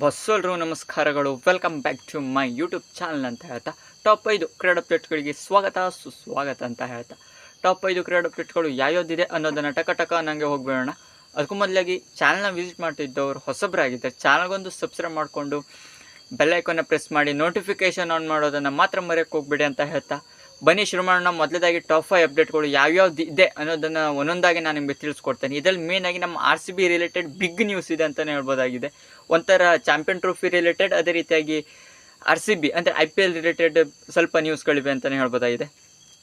ಬಸ್ಸಲ್ರು, ನಮಸ್ಕಾರಗಳು. Welcome back to my YouTube channel ಅಂತ ಹೇಳ್ತಾ ಟಾಪ್ ಐದು ಕ್ರೀಡಾ ಅಪ್ಡೇಟ್ಗಳಿಗೆ ಸ್ವಾಗತ, ಸುಸ್ವಾಗತ ಅಂತ ಹೇಳ್ತಾ. ಟಾಪ್ ಐದು ಕ್ರೀಡಾ ಅಪ್ಡೇಟ್ಗಳು ಯಾವ್ಯಾವ್ದಿದೆ ಅನ್ನೋದನ್ನು ಟಕ ಟಕ ನನಗೆ ಹೋಗ್ಬೇಡೋಣ. ಅದಕ್ಕೂ ಮೊದಲಾಗಿ ಚಾನಲ್ನ ವಿಸಿಟ್ ಮಾಡ್ತಿದ್ದವರು ಹೊಸಬ್ರಾಗಿದ್ದಾರೆ ಚಾನಲ್ಗೊಂದು ಸಬ್ಸ್ಕ್ರೈಬ್ ಮಾಡಿಕೊಂಡು ಬೆಲ್ಲೈಕನ್ನ ಪ್ರೆಸ್ ಮಾಡಿ ನೋಟಿಫಿಕೇಷನ್ ಆನ್ ಮಾಡೋದನ್ನು ಮಾತ್ರ ಮರೆಯೋಕ್ಕೆ ಹೋಗ್ಬೇಡಿ ಅಂತ ಹೇಳ್ತಾ. ಬನ್ನಿ ಶುರು ಮಾಡೋಣ ಮೊದಲೇದಾಗಿ ಟಾಪ್ ಫೈವ್ ಅಪ್ಡೇಟ್ಗಳು ಯಾವ್ಯಾವ್ದು ಇದೆ ಅನ್ನೋದನ್ನು ಒಂದೊಂದಾಗಿ ನಾನು ನಿಮಗೆ ತಿಳಿಸ್ಕೊಡ್ತೇನೆ. ಇದರಲ್ಲಿ ಮೇನಾಗಿ ನಮ್ಮ R C B related big news ಇದೆ ಅಂತಲೇ ಹೇಳ್ಬೋದಾಗಿದೆ. ಒಂಥರ ಚಾಂಪಿಯನ್ ಟ್ರೋಫಿ ರಿಲೇಟೆಡ್ ಅದೇ ರೀತಿಯಾಗಿ ಆರ್ ಸಿ ಬಿ ಅಂದರೆ ಐ ಪಿ ಎಲ್ ರಿಲೇಟೆಡ್ ಸ್ವಲ್ಪ ನ್ಯೂಸ್ಗಳಿವೆ ಅಂತಲೇ ಹೇಳ್ಬೋದಾಗಿದೆ.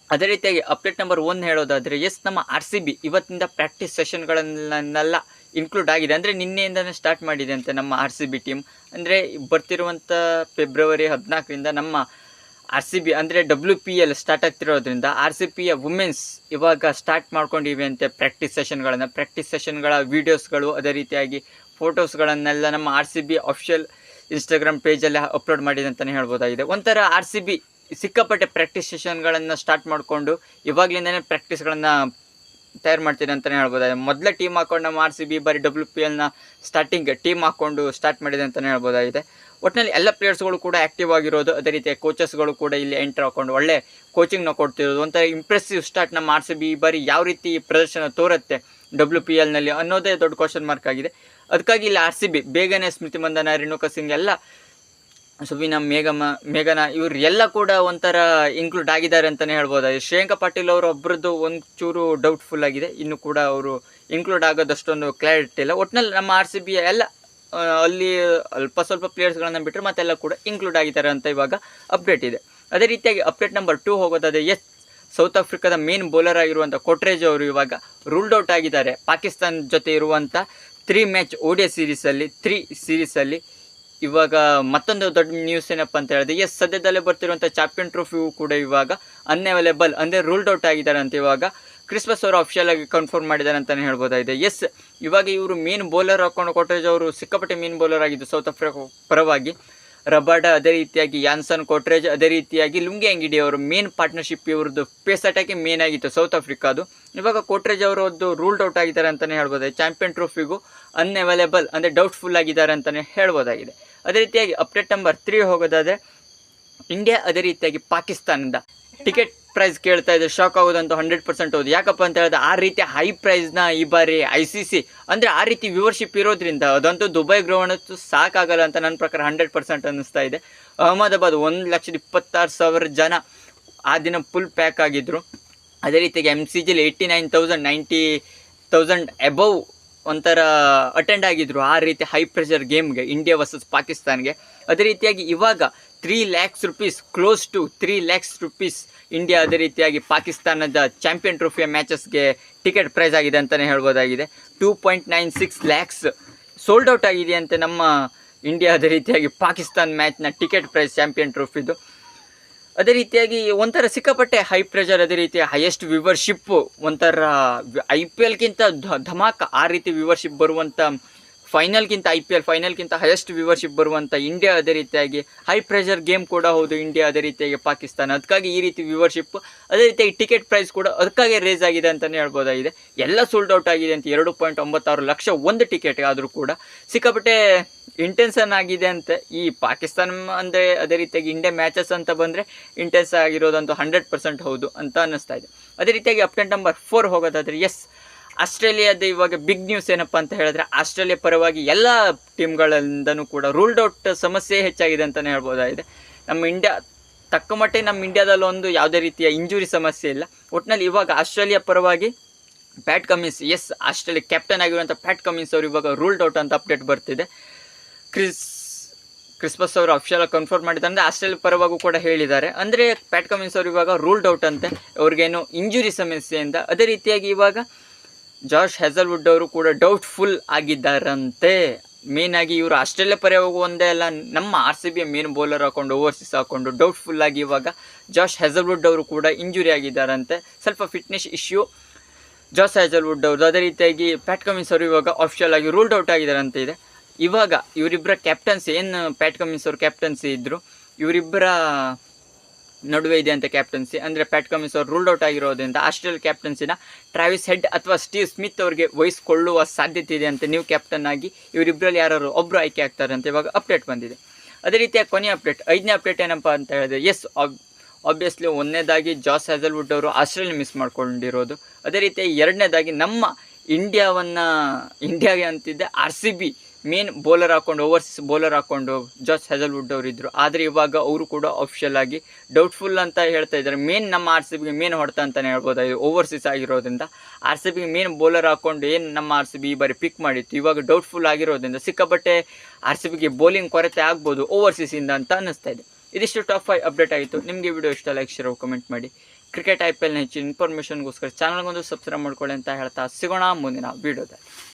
ಅದೇ ರೀತಿಯಾಗಿ ಅಪ್ಡೇಟ್ ನಂಬರ್ ಒನ್ ಹೇಳೋದಾದರೆ ಎಸ್ ನಮ್ಮ ಆರ್ ಸಿ ಬಿ ಇವತ್ತಿಂದ ಪ್ರಾಕ್ಟೀಸ್ ಸೆಷನ್ಗಳನ್ನೆಲ್ಲ ಇನ್ಕ್ಲೂಡ್ ಆಗಿದೆ. ಅಂದರೆ ನಿನ್ನೆಯಿಂದನೇ ಸ್ಟಾರ್ಟ್ ಮಾಡಿದೆ ಅಂತೆ ನಮ್ಮ ಆರ್ ಸಿ ಬಿ ಟೀಮ್ ಅಂದರೆ ಬರ್ತಿರುವಂಥ ಫೆಬ್ರವರಿ ಹದಿನಾಲ್ಕರಿಂದ ನಮ್ಮ ಆರ್ ಸಿ ಬಿ ಅಂದರೆ ಡಬ್ಲ್ಯೂ ಪಿ ಎಲ್ ಸ್ಟಾರ್ಟ್ ಆಗ್ತಿರೋದ್ರಿಂದ ಆರ್ ಸಿ ಪಿಯ ವುಮೆನ್ಸ್ ಇವಾಗ ಸ್ಟಾರ್ಟ್ ಮಾಡ್ಕೊಂಡಿವೆ ಅಂತೆ ಪ್ರಾಕ್ಟೀಸ್ ಸೆಷನ್ಗಳನ್ನು ಪ್ರಾಕ್ಟೀಸ್ ಸೆಷನ್ಗಳ ವೀಡಿಯೋಸ್ಗಳು ಅದೇ ರೀತಿಯಾಗಿ ಫೋಟೋಸ್ಗಳನ್ನೆಲ್ಲ ನಮ್ಮ R C B official Instagram ಪೇಜಲ್ಲಿ upload ಮಾಡಿದೆ ಅಂತಲೇ ಹೇಳ್ಬೋದಾಗಿದೆ. ಒಂಥರ ಆರ್ ಸಿ ಬಿ ಸಿಕ್ಕಾಪಟ್ಟೆ ಪ್ರಾಕ್ಟೀಸ್ ಸೆಷನ್ಗಳನ್ನು ಸ್ಟಾರ್ಟ್ ಮಾಡಿಕೊಂಡು ಇವಾಗಲಿಂದನೇ ಪ್ರಾಕ್ಟೀಸ್ಗಳನ್ನು ತಯಾರು ಮಾಡ್ತೀನಿ ಅಂತಲೇ ಹೇಳ್ಬೋದಾಗಿದೆ ಮೊದಲೇ ಟೀಮ್ ಹಾಕೊಂಡು ನಮ್ಮ ಆರ್ ಸಿ ಬಿ ಬರೀ ಡಬ್ಲ್ಯೂ ಪಿ ಎಲ್ನ ಸ್ಟಾರ್ಟಿಂಗ್ ಟೀಮ್ ಹಾಕ್ಕೊಂಡು ಸ್ಟಾರ್ಟ್ ಮಾಡಿದೆ ಅಂತಲೇ ಹೇಳ್ಬೋದಾಗಿದೆ. ಒಟ್ಟಿನಲ್ಲಿ ಎಲ್ಲ ಪ್ಲೇಯರ್ಸ್ಗಳು ಕೂಡ ಆ್ಯಕ್ಟಿವ್ ಆಗಿರೋದು, ಅದೇ ರೀತಿಯ ಕೋಚಸ್ಗಳು ಕೂಡ ಇಲ್ಲಿ ಎಂಟ್ರ್ ಹಾಕೊಂಡು ಒಳ್ಳೆ ಕೋಚಿಂಗ್ನ ಕೊಡ್ತಿರೋದು. ಒಂಥರ ಇಂಪ್ರೆಸಿವ್ ಸ್ಟಾರ್ಟ್ ನಮ್ಮ ಆರ್ ಸಿ ಬಿ ಬಾರಿ ಯಾವ ರೀತಿ ಪ್ರದರ್ಶನ ತೋರುತ್ತೆ ಡಬ್ಲ್ಯೂ ಪಿ ಎಲ್ನಲ್ಲಿ ಅನ್ನೋದೇ ದೊಡ್ಡ ಕ್ವಶನ್ ಮಾರ್ಕ್ ಆಗಿದೆ. ಅದಕ್ಕಾಗಿ ಇಲ್ಲಿ ಆರ್ ಸಿ ಬಿ ಬೇಗನೆ ಸ್ಮೃತಿ ಮಂದನ ರೇಣುಕಾ ಸಿಂಗ್ ಎಲ್ಲ ಸುಬಿನ, ಮೇಘಮ, ಮೇಘನ ಇವ್ರು ಎಲ್ಲ ಕೂಡ ಒಂಥರ ಇನ್ಕ್ಲೂಡ್ ಆಗಿದ್ದಾರೆ ಅಂತಲೇ ಹೇಳ್ಬೋದು. ಶ್ರೇಯಾಂಕ ಪಾಟೀಲ್ ಅವರು ಒಬ್ಬರದ್ದು ಒಂದು ಚೂರು ಡೌಟ್ಫುಲ್ ಆಗಿದೆ. ಇನ್ನು ಕೂಡ ಅವರು ಇನ್ಕ್ಲೂಡ್ ಆಗೋದಷ್ಟೊಂದು ಕ್ಲಾರಿಟಿ ಇಲ್ಲ. ಒಟ್ಟಿನಲ್ಲಿ ನಮ್ಮ ಆರ್ ಸಿ ಬಿ ಎಲ್ಲ ಅಲ್ಲಿ ಅಲ್ಪ ಸ್ವಲ್ಪ ಪ್ಲೇಯರ್ಸ್ಗಳನ್ನು ಬಿಟ್ಟರೆ ಮತ್ತೆಲ್ಲ ಕೂಡ ಇನ್ಕ್ಲೂಡ್ ಆಗಿದ್ದಾರೆ ಅಂತ ಇವಾಗ ಅಪ್ಡೇಟ್ ಇದೆ. ಅದೇ ರೀತಿಯಾಗಿ ಅಪ್ಡೇಟ್ ನಂಬರ್ ಟೂ ಹೋಗೋದಾದ್ರೆ ಎಸ್ ಸೌತ್ ಆಫ್ರಿಕಾದ ಮೇನ್ ಬೌಲರ್ ಆಗಿರುವಂಥ ಕೊಟ್ರೇಜ್ ಅವರು ಇವಾಗ ರೂಲ್ಡ್ ಔಟ್ ಆಗಿದ್ದಾರೆ. ಪಾಕಿಸ್ತಾನ ಜೊತೆ ಇರುವಂಥ ತ್ರೀ ಮ್ಯಾಚ್ ಓಡಿಯಾ ಸೀರೀಸಲ್ಲಿ ತ್ರೀ ಸೀರೀಸಲ್ಲಿ ಇವಾಗ ಮತ್ತೊಂದು ದೊಡ್ಡ ನ್ಯೂಸ್ ಏನಪ್ಪ ಅಂತ ಹೇಳಿದ್ರೆ ಎಸ್ ಸದ್ಯದಲ್ಲೇ ಬರ್ತಿರುವಂಥ ಚಾಂಪಿಯನ್ ಟ್ರೋಫಿಯು ಕೂಡ ಇವಾಗ ಅನ್ಅವೈಲೇಬಲ್ ಅಂದರೆ ರೂಲ್ಡ್ ಔಟ್ ಆಗಿದ್ದಾರೆ ಅಂತ ಇವಾಗ ಕ್ರಿಸ್ಮಸ್ ಅವರು ಅಫಿಷಿಯಲ್ ಆಗಿ ಕನ್ಫರ್ಮ್ ಮಾಡಿದ್ದಾರೆ ಅಂತಲೇ ಹೇಳ್ಬೋದಾಗಿದೆ. ಎಸ್ ಇವಾಗ ಇವರು ಮೇನ್ ಬೌಲರ್ ಹಾಕೊಂಡು ಕೊಟ್ಟರೆ ಅವರು ಸಿಕ್ಕಾಪಟ್ಟೆ ಮೇನ್ ಬೌಲರ್ ಆಗಿದ್ದು ಸೌತ್ ಆಫ್ರಿಕಾ ಪರವಾಗಿ. ರಬಾಡ ಅದೇ ರೀತಿಯಾಗಿ ಯಾನ್ಸನ್ ಕೊಟ್ರೇಜ್ ಅದೇ ರೀತಿಯಾಗಿ ಲುಂಗಿ ಅಂಗಿಡಿ ಅವರು ಮೇನ್ ಪಾರ್ಟ್ನರ್ಶಿಪ್ ಇವ್ರದ್ದು ಪೇಸ್ ಅಟ್ಯಾಕೆ ಮೇನ್ ಆಗಿತ್ತು ಸೌತ್ ಆಫ್ರಿಕಾದು ಇವಾಗ ಕೊಟ್ರೇಜ್ ಅವರದ್ದು ರೂಲ್ಡ್ ಔಟ್ ಆಗಿದ್ದಾರೆ ಅಂತಲೇ ಹೇಳ್ಬೋದಾಗಿದೆ. ಚಾಂಪಿಯನ್ ಟ್ರೋಫಿಗೂ ಅನ್ಅವೈಲೇಬಲ್ ಅಂದರೆ ಡೌಟ್ಫುಲ್ ಆಗಿದ್ದಾರೆ ಅಂತಲೇ ಹೇಳ್ಬೋದಾಗಿದೆ. ಅದೇ ರೀತಿಯಾಗಿ ಅಪ್ಡೇಟ್ ನಂಬರ್ ತ್ರೀ ಹೋಗೋದಾದರೆ ಇಂಡಿಯಾ ಅದೇ ರೀತಿಯಾಗಿ ಪಾಕಿಸ್ತಾನದಿಂದ ಟಿಕೆಟ್ ಪ್ರೈಸ್ ಕೇಳ್ತಾ ಇದೆ ಶಾಕ್ ಆಗೋದಂತೂ ಹಂಡ್ರೆಡ್ ಪರ್ಸೆಂಟ್ ಹೌದು. ಯಾಕಪ್ಪ ಅಂತ ಹೇಳಿದ್ರೆ ಆ ರೀತಿ ಹೈ ಪ್ರೈಸ್ನ ಈ ಬಾರಿ ಐ ಸಿ ಸಿ ಅಂದರೆ ಆ ರೀತಿ ವ್ಯೂವರ್ಶಿಪ್ ಇರೋದ್ರಿಂದ ಅದಂತೂ ದುಬೈ ಗ್ರೌಂಡ್ ಸಾಕಾಗಲ್ಲ ಅಂತ ನನ್ನ ಪ್ರಕಾರ ಹಂಡ್ರೆಡ್ ಪರ್ಸೆಂಟ್ ಅನ್ನಿಸ್ತಾ ಇದೆ. ಅಹಮದಾಬಾದ್ ಒಂದು ಲಕ್ಷದ ಇಪ್ಪತ್ತಾರು ಸಾವಿರ ಜನ ಆ ದಿನ ಫುಲ್ ಪ್ಯಾಕ್ ಆಗಿದ್ದರು ಅದೇ ರೀತಿಯಾಗಿ M C ಜಿಲಿ eighty nine thousand ninety thousand above ಒಂಥರ ಅಟೆಂಡ್ ಆಗಿದ್ರು ಆ ರೀತಿ ಹೈ ಪ್ರೆಷರ್ ಗೇಮ್ಗೆ ಇಂಡಿಯಾ ವರ್ಸಸ್ ಪಾಕಿಸ್ತಾನ್ಗೆ. ಅದೇ ರೀತಿಯಾಗಿ ಇವಾಗ three lakhs rupees, close to three lakhs rupees India ಅದೇ ರೀತಿಯಾಗಿ ಪಾಕಿಸ್ತಾನದ ಚಾಂಪಿಯನ್ ಟ್ರೋಫಿಯ ಮ್ಯಾಚಸ್ಗೆ ಟಿಕೆಟ್ ಪ್ರೈಸ್ ಆಗಿದೆ ಅಂತಲೇ ಹೇಳ್ಬೋದಾಗಿದೆ. Two point nine six lakhs sold out ಆಗಿದೆ ಅಂತೆ ನಮ್ಮ ಇಂಡಿಯಾ ಅದೇ ರೀತಿಯಾಗಿ ಪಾಕಿಸ್ತಾನ್ ಮ್ಯಾಚ್ನ ಟಿಕೆಟ್ ಪ್ರೈಸ್ ಚಾಂಪಿಯನ್ ಟ್ರೋಫಿದು. ಅದೇ ರೀತಿಯಾಗಿ ಒಂಥರ ಸಿಕ್ಕಾಪಟ್ಟೆ ಹೈ ಪ್ರೆಷರ್ ಅದೇ ರೀತಿ ಹೈಯೆಸ್ಟ್ ವಿವರ್ಶಿಪ್ಪು ಒಂಥರ ಐ ಪಿ ಎಲ್ಗಿಂತ ಧಮಾಕ ಆ ರೀತಿ ವಿವರ್ಶಿಪ್ ಬರುವಂಥ ಫೈನಲ್ಗಿಂತ ಐ ಪಿ ಎಲ್ ಫೈನಲ್ಗಿಂತ ಹೈಯೆಸ್ಟ್ ವಿವರ್ಶಿಪ್ ಬರುವಂಥ ಇಂಡಿಯಾ ಅದೇ ರೀತಿಯಾಗಿ ಹೈ ಪ್ರೆಷರ್ ಗೇಮ್ ಕೂಡ ಹೌದು ಇಂಡಿಯಾ ಅದೇ ರೀತಿಯಾಗಿ ಪಾಕಿಸ್ತಾನ. ಅದಕ್ಕಾಗಿ ಈ ರೀತಿ ವಿವರ್ಶಿಪ್ ಅದೇ ರೀತಿಯಾಗಿ ಟಿಕೆಟ್ ಪ್ರೈಸ್ ಕೂಡ ಅದಕ್ಕಾಗಿ ರೇಸ್ ಆಗಿದೆ ಅಂತಲೇ ಹೇಳ್ಬೋದಾಗಿದೆ. ಎಲ್ಲ ಸೋಲ್ಡ್ ಔಟ್ ಆಗಿದೆ ಅಂತ ಎರಡು ಪಾಯಿಂಟ್ ಒಂಬತ್ತಾರು ಲಕ್ಷ ಒಂದು ಟಿಕೆಟ್ ಆದರೂ ಕೂಡ ಸಿಕ್ಕಾಪಟ್ಟೆ ಇಂಟೆನ್ಸನ್ ಆಗಿದೆ ಅಂತ. ಈ ಪಾಕಿಸ್ತಾನ ಅಂದರೆ ಅದೇ ರೀತಿಯಾಗಿ ಇಂಡಿಯಾ ಮ್ಯಾಚಸ್ ಅಂತ ಬಂದರೆ ಇಂಟೆನ್ಸ್ ಆಗಿರೋದಂತೂ ಹಂಡ್ರೆಡ್ ಪರ್ಸೆಂಟ್ ಹೌದು ಅಂತ ಅನ್ನಿಸ್ತಾ ಇದೆ. ಅದೇ ರೀತಿಯಾಗಿ ಅಪ್ಟೆಂಟ್ ನಂಬರ್ ಫೋರ್ ಹೋಗೋದಾದರೆ ಎಸ್ ಆಸ್ಟ್ರೇಲಿಯಾದ ಇವಾಗ ಬಿಗ್ ನ್ಯೂಸ್ ಏನಪ್ಪ ಅಂತ ಹೇಳಿದ್ರೆ ಆಸ್ಟ್ರೇಲಿಯಾ ಪರವಾಗಿ ಎಲ್ಲ ಟೀಮ್ಗಳಿಂದನೂ ಕೂಡ ರೂಲ್ಡ್ ಔಟ್ ಸಮಸ್ಯೆ ಹೆಚ್ಚಾಗಿದೆ ಅಂತಲೇ ಹೇಳ್ಬೋದಾಗಿದೆ. ನಮ್ಮ ಇಂಡಿಯಾ ತಕ್ಕ ಮಟ್ಟಿಗೆ ನಮ್ಮ ಇಂಡಿಯಾದಲ್ಲಿ ಒಂದು ಯಾವುದೇ ರೀತಿಯ ಇಂಜುರಿ ಸಮಸ್ಯೆ ಇಲ್ಲ. ಒಟ್ಟಿನಲ್ಲಿ ಇವಾಗ ಆಸ್ಟ್ರೇಲಿಯಾ ಪರವಾಗಿ Pat Cummins as Australia captain ಆಗಿರುವಂಥ ಪ್ಯಾಟ್ ಕಮಿನ್ಸ್ ಅವರು ಇವಾಗ ರೂಲ್ಡ್ ಔಟ್ ಅಂತ ಅಪ್ಡೇಟ್ ಬರ್ತಿದೆ. ಕ್ರಿಸ್ ಕ್ರಿಸ್ಮಸ್ ಅವರು ಅಫಿಷಿಯಲ್ ಕನ್ಫರ್ಮ್ ಮಾಡಿದ್ದಾರೆ. ಅಂದರೆ ಆಸ್ಟ್ರೇಲಿಯಾ ಪರವಾಗೂ ಕೂಡ ಹೇಳಿದ್ದಾರೆ. ಅಂದರೆ ಪ್ಯಾಟ್ ಕಮಿನ್ಸ್ ಅವರು ಇವಾಗ ರೂಲ್ಡ್ ಔಟ್ ಅಂತೆ. ಅವ್ರಿಗೇನು ಇಂಜುರಿ ಸಮಸ್ಯೆಯಿಂದ ಅದೇ ರೀತಿಯಾಗಿ ಇವಾಗ ಜಾರ್ಜ್ ಹೆಸಲ್ವುಡ್ ಅವರು ಕೂಡ ಡೌಟ್ಫುಲ್ ಆಗಿದ್ದಾರಂತೆ. ಮೇನ್ ಆಗಿ ಇವರು ಆಸ್ಟ್ರೇಲಿಯಾ ಪರವಾಗಿ ಒಂದೇ ಅಲ್ಲ, ನಮ್ಮ R C B main bowler ಹಾಕೊಂಡು ಓವರ್ಸೀಸ್ ಹಾಕೊಂಡು ಡೌಟ್ಫುಲ್ ಆಗಿ ಇವಾಗ ಜಾರ್ಜ್ ಹೆಸಲ್ವುಡ್ ಅವರು ಕೂಡ ಇಂಜುರಿ ಆಗಿದ್ದಾರಂತೆ. ಸ್ವಲ್ಪ ಫಿಟ್ನೆಸ್ ಇಶ್ಯೂ ಜಾರ್ಜ್ ಹೆಸಲ್ವುಡ್ ಅವ್ರದ್ದು ಅದೇ ರೀತಿಯಾಗಿ ಪ್ಯಾಟ್ ಕಮಿನ್ಸ್ ಅವರು ಇವಾಗ ಅಫಿಷಿಯಲ್ ಆಗಿ ರೂಲ್ಡ್ ಔಟ್ ಆಗಿದ್ದಾರಂತೆ ಇದೆ. ಇವಾಗ ಇವರಿಬ್ಬರ ಕ್ಯಾಪ್ಟನ್ಸಿ ಏನು ಪ್ಯಾಟ್ ಕಮಿನ್ಸ್ ಅವರು ಕ್ಯಾಪ್ಟನ್ಸಿ ಇದ್ದರು ಇವರಿಬ್ಬರ ನಡುವೆ ಇದೆ ಅಂತ ಕ್ಯಾಪ್ಟನ್ಸಿ ಅಂದರೆ ಪ್ಯಾಟ್ ಕಮಿನ್ಸ್ ಅವರು ರೂಲ್ಡ್ ಔಟ್ ಆಗಿರೋದ್ರಿಂದ ಆಸ್ಟ್ರೇಲಿಯಾ ಕ್ಯಾಪ್ಟನ್ಸಿನ ಟ್ರಾವಿಸ್ ಹೆಡ್ ಅಥವಾ ಸ್ಟೀವ್ ಸ್ಮಿತ್ ಅವರಿಗೆ ವಹಿಸಿಕೊಳ್ಳುವ ಸಾಧ್ಯತೆ ಇದೆ ಅಂತ ನೀವು ಕ್ಯಾಪ್ಟನ್ ಆಗಿ ಇವರಿಬ್ಬರಲ್ಲಿ ಯಾರು ಒಬ್ಬರು ಆಯ್ಕೆ ಆಗ್ತಾರೆ ಅಂತ ಇವಾಗ ಅಪ್ಡೇಟ್ ಬಂದಿದೆ. ಅದೇ ರೀತಿಯ ಕೊನೆಯ ಅಪ್ಡೇಟ್ ಐದನೇ ಅಪ್ಡೇಟ್ ಏನಪ್ಪ ಅಂತ ಹೇಳಿದ್ರೆ ಎಸ್ ಆಬ್ವಿಯಸ್ಲಿ ಒಂದನೇದಾಗಿ ಜಾಸ್ ಹ್ಯಾಸಲ್ವುಡ್ ಅವರು ಆಸ್ಟ್ರೇಲಿಯಾ ಮಿಸ್ ಮಾಡ್ಕೊಂಡಿರೋದು. ಅದೇ ರೀತಿ ಎರಡನೇದಾಗಿ ನಮ್ಮ ಇಂಡಿಯಾವನ್ನು ಇಂಡಿಯಾಗೆ ಅಂತಿದ್ದೆ R C B main bowler ಹಾಕೊಂಡು ಓವರ್ಸೀಸ್ ಬೌಲರ್ ಹಾಕೊಂಡು ಜಾಸ್ ಹೆಜಲ್ವುಡ್ ಅವರು ಇದ್ದರು ಆದರೆ ಇವಾಗ ಅವರು ಕೂಡ ಅಫಿಷಿಯಲ್ ಆಗಿ ಡೌಟ್ಫುಲ್ ಅಂತ ಹೇಳ್ತಾ ಇದ್ದಾರೆ. ಮೇನ್ ನಮ್ಮ ಆರ್ ಸಿ ಬಿಗೆ ಮೇನ್ ಹೊಡೆತ ಅಂತಲೇ ಹೇಳ್ಬೋದು. ಓವರ್ಸೀಸ್ ಆಗಿರೋದ್ರಿಂದ ಆರ್ ಸಿ ಬಿಗೆ ಮೇನ್ ಬೌಲರ್ ಹಾಕೊಂಡು ಏನು ನಮ್ಮ ಆರ್ ಸಿ ಬಿ ಈ ಬಾರಿ ಪಿಕ್ ಮಾಡಿತ್ತು? ಇವಾಗ ಡೌಟ್ಫುಲ್ ಆಗಿರೋದ್ರಿಂದ ಸಿಕ್ಕಾಪಟ್ಟೆ ಆರ್ ಸಿ ಬಿಗೆ ಬೌಲಿಂಗ್ ಕೊರತೆ ಆಗ್ಬೋದು ಓವರ್ಸೀಸಿಂದ ಅಂತ ಅನ್ನಿಸ್ತಾ ಇದೆ. ಇದಿಷ್ಟು ಟಾಪ್ ಫೈವ್ ಅಪ್ಡೇಟ್ ಆಯಿತು ನಿಮಗೆ ವಿಡಿಯೋ ಇಷ್ಟ ಲೈಕ್ ಶೇರ್ ಕಮೆಂಟ್ ಮಾಡಿ. ಕ್ರಿಕೆಟ್ ಐ ಪಿ ಎಲ್ನ ಹೆಚ್ಚಿನ ಇನ್ಫಾರ್ಮೇಷನ್ಗೋಸ್ಕರ ಚಾನಲ್ಗೊಂದು ಸಬ್ಸ್ಕ್ರೈಬ್ ಮಾಡ್ಕೊಳ್ಳಿ ಅಂತ ಹೇಳ್ತಾ ಸಿಗೋಣ ಮುಂದಿನ ವೀಡಿಯೋದಲ್ಲಿ